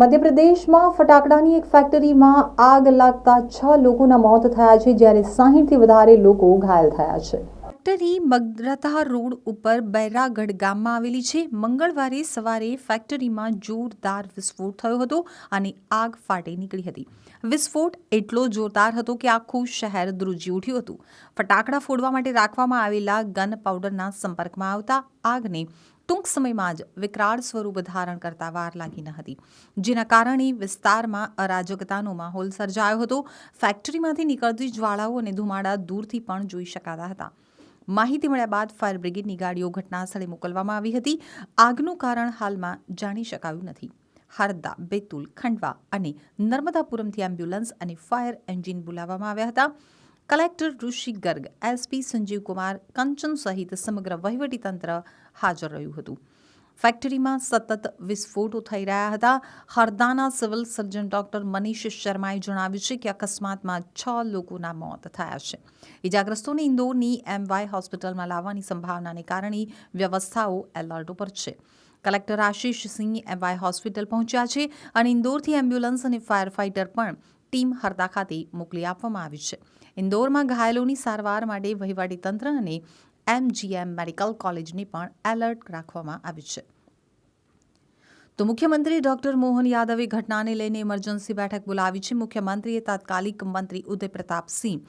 મધ્યપ્રદેશમાં ફટાકડાની એક ફેક્ટરીમાં આગ લાગતા છ લોકોના મોત થયા છે, જ્યારે સાહીઠથી વધારે લોકો ઘાયલ થયા છે. ફેક્ટરી મગરતા રોડ ઉપર બૈરાગઢ ગામમાં આવેલી છે. મંગળવારે સવારે ફેક્ટરીમાં જોરદાર વિસ્ફોટ થયો હતો અને આગ ફાટી નીકળી હતી. વિસ્ફોટ એટલો જોરદાર હતો કે આખું શહેર ધ્રુજી ઉઠ્યું હતું. ફટાકડા ફોડવા માટે રાખવામાં આવેલા ગન પાવડરના સંપર્કમાં આવતા આગને ટૂંક સમયમાં જ વિકરાળ સ્વરૂપ ધારણ કરતા વાર લાગી ન હતી. જેના કારણે વિસ્તારમાં અરાજકતાનો માહોલ સર્જાયો હતો. ફેક્ટરીમાંથી નીકળતી જ્વાળાઓ અને ધુમાડા દૂરથી પણ જોઈ શકાતા હતા. માહિતી મળ્યા બાદ ફાયર બ્રિગેડની ગાડીઓ ઘટનાસ્થળે મોકલવામાં આવી હતી. આગનું કારણ હાલમાં જાણી શકાયું નથી. હરદા, બેતુલ, ખંડવા અને નર્મદાપુરમથી એમ્બ્યુલન્સ અને ફાયર એન્જિન બોલાવવામાં આવ્યા હતા. કલેક્ટર ઋષિ ગર્ગ એસપી સંજીવકુમાર, કંચન સહિત સમગ્ર વહીવટીતંત્ર હાજર રહ્યું હતું. ફેક્ટરીમાં સતત વિસ્ફોટો થઈ રહ્યા હતા. હરદાના સિવિલ સર્જન ડોક્ટર મનીષ શર્માએ જણાવ્યું છે કે અકસ્માતમાં છ લોકોના મોત થયા છે. ઇજાગ્રસ્તોને ઇન્દોરની એમવાય હોસ્પિટલમાં લાવવાની સંભાવનાને કારણે વ્યવસ્થાઓ એલર્ટ ઉપર છે. Collector Ashish Singh MY hospital પહોંચ્યા છે અને ઇન્દોરથી એમ્બ્યુલન્સ અને ફાયર ફાઇટર પણ ટીમ હરદા ખાતે મોકલી આપવામાં આવી છે. ઇન્દોરમાં ઘાયલોની સારવાર માટે વહીવટીતંત્ર અને એમજીએમ મેડિકલ કોલેજને પણ એલર્ટ રાખવામાં આવી છે. તો મુખ્યમંત્રી ડોક્ટર મોહન યાદવે ઘટનાને લઈને ઇમરજન્સી બેઠક બોલાવી છે. મુખ્યમંત્રીએ તાત્કાલિક મંત્રી ઉદય પ્રતાપસિંહ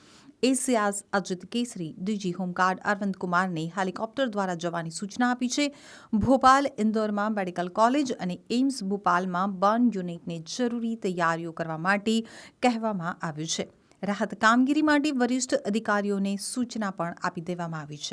એસીઆઝ અજીત કેસરી, ડીજી હોમગાર્ડ અરવિંદ કુમારને હેલિકોપ્ટર દ્વારા જવાની સૂચના આપી છે. ભોપાલ, ઇન્દોરમાં મેડિકલ કોલેજ અને એઇમ્સ ભોપાલમાં બર્ન યુનિટને જરૂરી તૈયારીઓ કરવા માટે કહેવામાં આવ્યું છે. રાહત કામગીરી માટે વરિષ્ઠ અધિકારીઓને સૂચના પણ આપી દેવામાં આવી છે.